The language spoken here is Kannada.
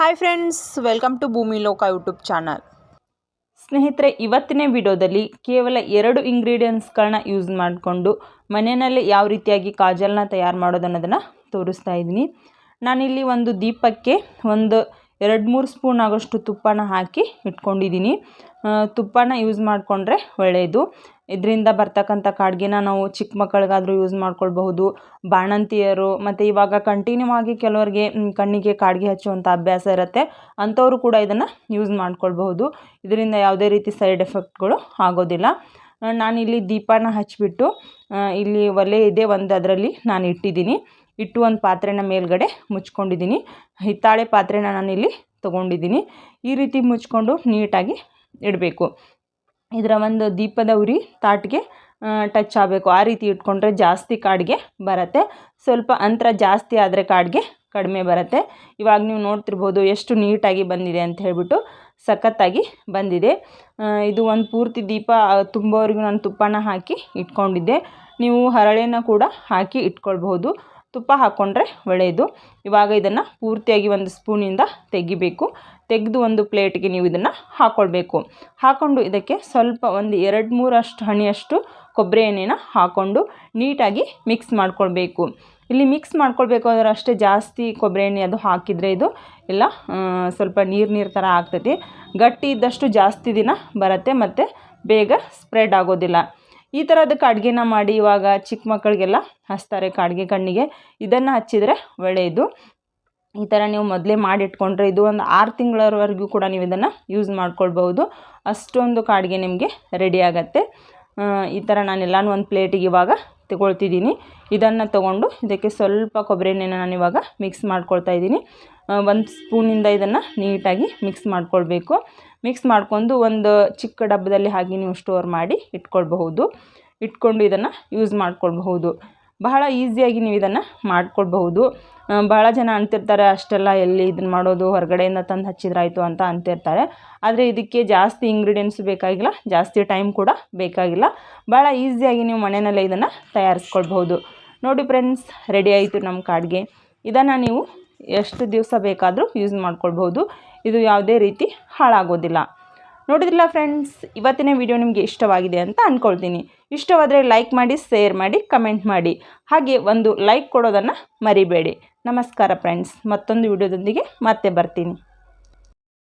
ಹಾಯ್ ಫ್ರೆಂಡ್ಸ್ ವೆಲ್ಕಮ್ ಟು ಭೂಮಿ ಲೋಕ ಯೂಟ್ಯೂಬ್ ಚಾನಲ್ ಸ್ನೇಹಿತರೆ, ಇವತ್ತಿನ ವಿಡಿಯೋದಲ್ಲಿ ಕೇವಲ ಎರಡು ಇಂಗ್ರೀಡಿಯೆಂಟ್ಸ್ಗಳನ್ನ ಯೂಸ್ ಮಾಡಿಕೊಂಡು ಮನೆಯಲ್ಲೇ ಯಾವ ರೀತಿಯಾಗಿ ಕಾಜಲ್ನ ತಯಾರು ಮಾಡೋದು ಅನ್ನೋದನ್ನು ತೋರಿಸ್ತಾ ಇದ್ದೀನಿ. ನಾನಿಲ್ಲಿ ಒಂದು ದೀಪಕ್ಕೆ ಒಂದು ಎರಡು ಮೂರು ಸ್ಪೂನ್ ಆಗೋಷ್ಟು ತುಪ್ಪನ ಹಾಕಿ ಇಟ್ಕೊಂಡಿದ್ದೀನಿ. ತುಪ್ಪನ ಯೂಸ್ ಮಾಡಿಕೊಂಡ್ರೆ ಒಳ್ಳೆಯದು ಇದರಿಂದ ಬರ್ತಕ್ಕಂಥ ಕಾಡ್ಗೆನ ನಾವು ಚಿಕ್ಕ ಮಕ್ಕಳಿಗಾದ್ರೂ ಯೂಸ್ ಮಾಡ್ಕೊಳ್ಬಹುದು. ಬಾಣಂತಿಯರು ಮತ್ತು ಇವಾಗ ಕಂಟಿನ್ಯೂ ಆಗಿ ಕೆಲವರಿಗೆ ಕಣ್ಣಿಗೆ ಕಾಡ್ಗೆ ಹಚ್ಚುವಂಥ ಅಭ್ಯಾಸ ಇರುತ್ತೆ. ಅಂಥವರು ಕೂಡ ಇದನ್ನು ಯೂಸ್ ಮಾಡ್ಕೊಳ್ಬಹುದು. ಇದರಿಂದ ಯಾವುದೇ ರೀತಿ ಸೈಡ್ ಎಫೆಕ್ಟ್ಗಳು ಆಗೋದಿಲ್ಲ. ನಾನಿಲ್ಲಿ ದೀಪನ ಹಚ್ಚಿಬಿಟ್ಟು ಇಲ್ಲಿ ಒಲೆ ಇದೆ ಒಂದು ಅದರಲ್ಲಿ ನಾನು ಇಟ್ಟಿದ್ದೀನಿ. ಇಟ್ಟು ಒಂದು ಪಾತ್ರೆನ ಮೇಲ್ಗಡೆ ಮುಚ್ಕೊಂಡಿದ್ದೀನಿ. ಹಿತ್ತಾಳೆ ಪಾತ್ರೆನ ನಾನಿಲ್ಲಿ ತೊಗೊಂಡಿದ್ದೀನಿ. ಈ ರೀತಿ ಮುಚ್ಕೊಂಡು ನೀಟಾಗಿ ಇಡಬೇಕು. ಇದರ ಒಂದು ದೀಪದ ಉರಿ ತಾಟಿಗೆ ಟಚ್ ಆಗಬೇಕು. ಆ ರೀತಿ ಇಟ್ಕೊಂಡ್ರೆ ಜಾಸ್ತಿ ಕಾಡಿಗೆ ಬರುತ್ತೆ. ಸ್ವಲ್ಪ ಅಂತರ ಜಾಸ್ತಿ ಆದರೆ ಕಾಡಿಗೆ ಕಡಿಮೆ ಬರುತ್ತೆ. ಇವಾಗ ನೀವು ನೋಡ್ತಿರ್ಬೋದು ಎಷ್ಟು ನೀಟಾಗಿ ಬಂದಿದೆ ಅಂತ ಹೇಳಿಬಿಟ್ಟು ಸಖತ್ತಾಗಿ ಬಂದಿದೆ. ಇದು ಒಂದು ಪೂರ್ತಿ ದೀಪ ತುಂಬೋವರೆಗೂ ನಾನು ತುಪ್ಪನ ಹಾಕಿ ಇಟ್ಕೊಂಡಿದ್ದೆ. ನೀವು ಹರಳೆನ ಕೂಡ ಹಾಕಿ ಇಟ್ಕೊಳ್ಬಹುದು. ತುಪ್ಪ ಹಾಕ್ಕೊಂಡ್ರೆ ಒಳ್ಳೆಯದು ಇವಾಗ ಇದನ್ನು ಪೂರ್ತಿಯಾಗಿ ಒಂದು ಸ್ಪೂನಿಂದ ತೆಗಿಬೇಕು. ತೆಗೆದು ಒಂದು ಪ್ಲೇಟ್ಗೆ ನೀವು ಇದನ್ನು ಹಾಕ್ಕೊಳ್ಬೇಕು ಹಾಕ್ಕೊಂಡು ಇದಕ್ಕೆ ಸ್ವಲ್ಪ ಒಂದು ಎರಡು ಮೂರಷ್ಟು ಹಣಿಯಷ್ಟು ಕೊಬ್ಬರಿ ಎಣ್ಣೆನ ಹಾಕ್ಕೊಂಡು ನೀಟಾಗಿ ಮಿಕ್ಸ್ ಮಾಡ್ಕೊಳ್ಬೇಕು. ಇಲ್ಲಿ ಮಿಕ್ಸ್ ಮಾಡ್ಕೊಳ್ಬೇಕು ಅಂದ್ರೆ ಅಷ್ಟೇ ಜಾಸ್ತಿ ಕೊಬ್ಬರಿ ಎಣ್ಣೆ ಅದು ಹಾಕಿದರೆ ಇದು ಎಲ್ಲ ಸ್ವಲ್ಪ ನೀರು ನೀರು ಥರ ಆಗ್ತೈತಿ ಗಟ್ಟಿ ಇದ್ದಷ್ಟು ಜಾಸ್ತಿ ದಿನ ಬರುತ್ತೆ ಮತ್ತು ಬೇಗ ಸ್ಪ್ರೆಡ್ ಆಗೋದಿಲ್ಲ. ಈ ಥರದ ಕಾಡ್ಗೆನ ಮಾಡಿ ಇವಾಗ ಚಿಕ್ಕ ಮಕ್ಕಳಿಗೆಲ್ಲ ಹಚ್ತಾರೆ ಕಾಡಿಗೆ ಕಣ್ಣಿಗೆ. ಇದನ್ನು ಹಚ್ಚಿದರೆ ಒಳ್ಳೆಯದು ಈ ಥರ ನೀವು ಮೊದಲೇ ಮಾಡಿಟ್ಕೊಂಡ್ರೆ ಇದು ಒಂದು ಆರು ತಿಂಗಳವರೆಗೂ ಕೂಡ ನೀವು ಇದನ್ನು ಯೂಸ್ ಮಾಡ್ಕೊಳ್ಬಹುದು. ಅಷ್ಟೊಂದು ಕಾಡಿಗೆ ನಿಮಗೆ ರೆಡಿ ಆಗತ್ತೆ. ಈ ಥರ ನಾನು ಎಲ್ಲನೂ ಒಂದು ಪ್ಲೇಟಿಗೆ ಇವಾಗ ತಗೊಳ್ತಿದ್ದೀನಿ. ಇದನ್ನು ತೊಗೊಂಡು ಇದಕ್ಕೆ ಸ್ವಲ್ಪ ಕೊಬ್ಬರಿ ಎಣ್ಣೆನ ನಾನು ಇವಾಗ ಮಿಕ್ಸ್ ಮಾಡ್ಕೊಳ್ತಾ ಇದ್ದೀನಿ. ಒಂದು ಸ್ಪೂನಿಂದ ಇದನ್ನು ನೀಟಾಗಿ ಮಿಕ್ಸ್ ಮಾಡ್ಕೊಳ್ಬೇಕು. ಮಿಕ್ಸ್ ಮಾಡ್ಕೊಂಡು ಒಂದು ಚಿಕ್ಕ ಡಬ್ಬದಲ್ಲಿ ಹಾಗೆ ನೀವು ಸ್ಟೋರ್ ಮಾಡಿ ಇಟ್ಕೊಳ್ಬಹುದು. ಇಟ್ಕೊಂಡು ಇದನ್ನು ಯೂಸ್ ಮಾಡ್ಕೊಳ್ಬಹುದು. ಬಹಳ ಈಸಿಯಾಗಿ ನೀವು ಇದನ್ನು ಮಾಡ್ಕೊಳ್ಬಹುದು. ಆ, ಬಹಳ ಜನ ಅಂತಿರ್ತಾರೆ ಅಷ್ಟೆಲ್ಲ ಎಲ್ಲಿ ಇದನ್ನು ಮಾಡೋದು? ಹೊರಗಡೆಯಿಂದ ತಂದು ಹಚ್ಚಿದ್ರಾಯಿತು ಅಂತ ಅಂತಿರ್ತಾರೆ. ಆದರೆ ಇದಕ್ಕೆ ಜಾಸ್ತಿ ಇಂಗ್ರೀಡಿಯೆಂಟ್ಸ್ ಬೇಕಾಗಿಲ್ಲ ಜಾಸ್ತಿ ಟೈಮ್ ಕೂಡ ಬೇಕಾಗಿಲ್ಲ. ಭಾಳ ಈಸಿಯಾಗಿ ನೀವು ಮನೆಯಲ್ಲೇ ಇದನ್ನು ತಯಾರಿಸ್ಕೊಳ್ಬಹುದು. ನೋಡಿ ಫ್ರೆಂಡ್ಸ್ ರೆಡಿ ಆಯಿತು ನಮ್ಮ ಕಾಡ್ಗೆ. ಇದನ್ನು ನೀವು ಎಷ್ಟು ದಿವಸ ಬೇಕಾದರೂ ಯೂಸ್ ಮಾಡ್ಕೊಳ್ಬಹುದು. ಇದು ಯಾವುದೇ ರೀತಿ ಹಾಳಾಗೋದಿಲ್ಲ. ನೋಡಿದ್ರಲ್ಲ ಫ್ರೆಂಡ್ಸ್ ಇವತ್ತಿನ ವಿಡಿಯೋ ನಿಮಗೆ ಇಷ್ಟವಾಗಿದೆ ಅಂತ ಅಂದ್ಕೊಳ್ತೀನಿ ಇಷ್ಟವಾದರೆ ಲೈಕ್ ಮಾಡಿ ಶೇರ್ ಮಾಡಿ ಕಮೆಂಟ್ ಮಾಡಿ. ಹಾಗೆ ಒಂದು ಲೈಕ್ ಕೊಡೋದನ್ನು ಮರಿಬೇಡಿ. ನಮಸ್ಕಾರ ಫ್ರೆಂಡ್ಸ್ ಮತ್ತೊಂದು ವಿಡಿಯೋದೊಂದಿಗೆ ಮತ್ತೆ ಬರ್ತೀನಿ.